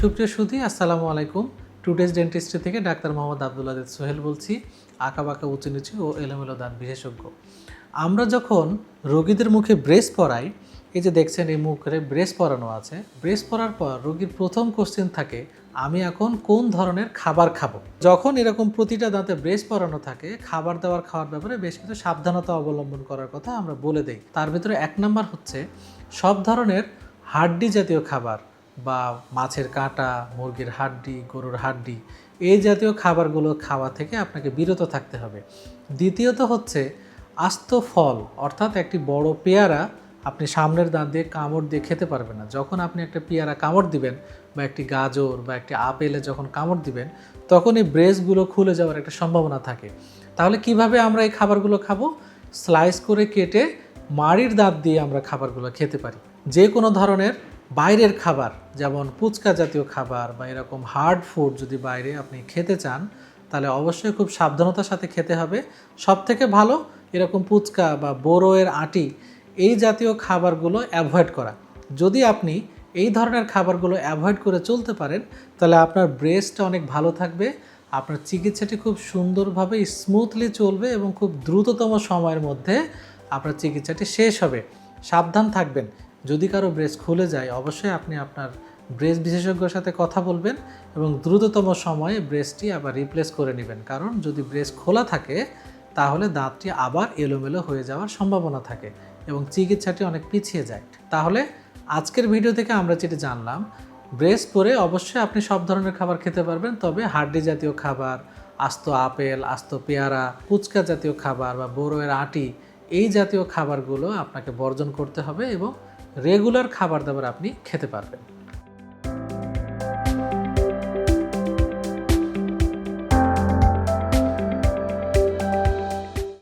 সুপ্রিয় সুধি আসসালামু আলাইকুম। টুডেজ ডেন্টিস্ট্রি থেকে ডাক্তার মোহাম্মদ আব্দুল আদিদ সোহেল বলছি আঁকা বাঁকা উঁচু নিচু ও এলোমেলো দাঁত বিশেষজ্ঞ। আমরা যখন রোগীদের মুখে ব্রেস পরাই, এই যে দেখছেন এই মুখে ব্রেস পরানো আছে ব্রেস পরার পর রোগীর প্রথম কোশ্চেন থাকে, আমি এখন কোন ধরনের খাবার খাব? যখন এরকম প্রতিটা দাঁতে ব্রেস পরানো থাকে, খাবার দাবার খাওয়ার ব্যাপারে বেশ কিছু সাবধানতা অবলম্বন করার কথা আমরা বলে দেই। তার ভিতরে এক নাম্বার হচ্ছে, সব ধরনের হাড্ডি জাতীয় খাবার বা মাছের কাঁটা, মুরগির হাড্ডি, গরুর হাড্ডি, এই জাতীয় খাবারগুলো খাওয়া থেকে আপনাকে বিরত থাকতে হবে। দ্বিতীয়ত হচ্ছে, আস্ত ফল, অর্থাৎ একটি বড় পেয়ারা আপনি সামনের দাঁত দিয়ে কামড় দিয়ে খেতে পারবেন না। যখন আপনি একটা পেয়ারা কামড় দিবেন বা একটি গাজর বা একটি আপেলে যখন কামড় দিবেন, তখন এই ব্রেসগুলো খুলে যাওয়ার একটা সম্ভাবনা থাকে। তাহলে কীভাবে আমরা এই খাবারগুলো খাব? স্লাইস করে কেটে মাড়ির দাঁত দিয়ে আমরা খাবারগুলো খেতে পারি। যে কোনো ধরনের বাইরের খাবার, যেমন পুচকা জাতীয় খাবার বা এরকম হার্ড ফুড যদি বাইরে আপনি খেতে চান, তাহলে অবশ্যই খুব সাবধানতার সাথে খেতে হবে। সব থেকে ভালো এরকম পুচকা বা বোরোয়ের আটি, এই জাতীয় খাবারগুলো অ্যাভয়েড করা। যদি আপনি এই ধরনের খাবারগুলো অ্যাভয়েড করে চলতে পারেন, তাহলে আপনার ব্রেস্টটা অনেক ভালো থাকবে, আপনার চিকিৎসাটি খুব সুন্দরভাবে স্মুথলি চলবে এবং খুব দ্রুততম সময়ের মধ্যে আপনার চিকিৎসাটি শেষ হবে। সাবধান থাকবেন। যদি কারও ব্রেস্ট খুলে যায়, অবশ্যই আপনি আপনার ব্রেস্ট বিশেষজ্ঞের সাথে কথা বলবেন এবং দ্রুততম সময়ে ব্রেস্টটি আবার রিপ্লেস করে নেবেন। কারণ যদি ব্রেস্ট খোলা থাকে, তাহলে দাঁতটি আবার এলোমেলো হয়ে যাওয়ার সম্ভাবনা থাকে এবং চিকিৎসাটি অনেক পিছিয়ে যায়। তাহলে আজকের ভিডিও থেকে আমরা যেটি জানলাম ব্রেস্ট পরে অবশ্যই আপনি সব ধরনের খাবার খেতে পারবেন, তবে হাড্ডি জাতীয় খাবার, আস্ত আপেল, আস্ত পেয়ারা, ফুচকা জাতীয় খাবার বা বড়োয়ের আটি, এই জাতীয় খাবারগুলো আপনাকে বর্জন করতে হবে এবং রেগুলার খাবার দাবার আপনি খেতে পারবেন।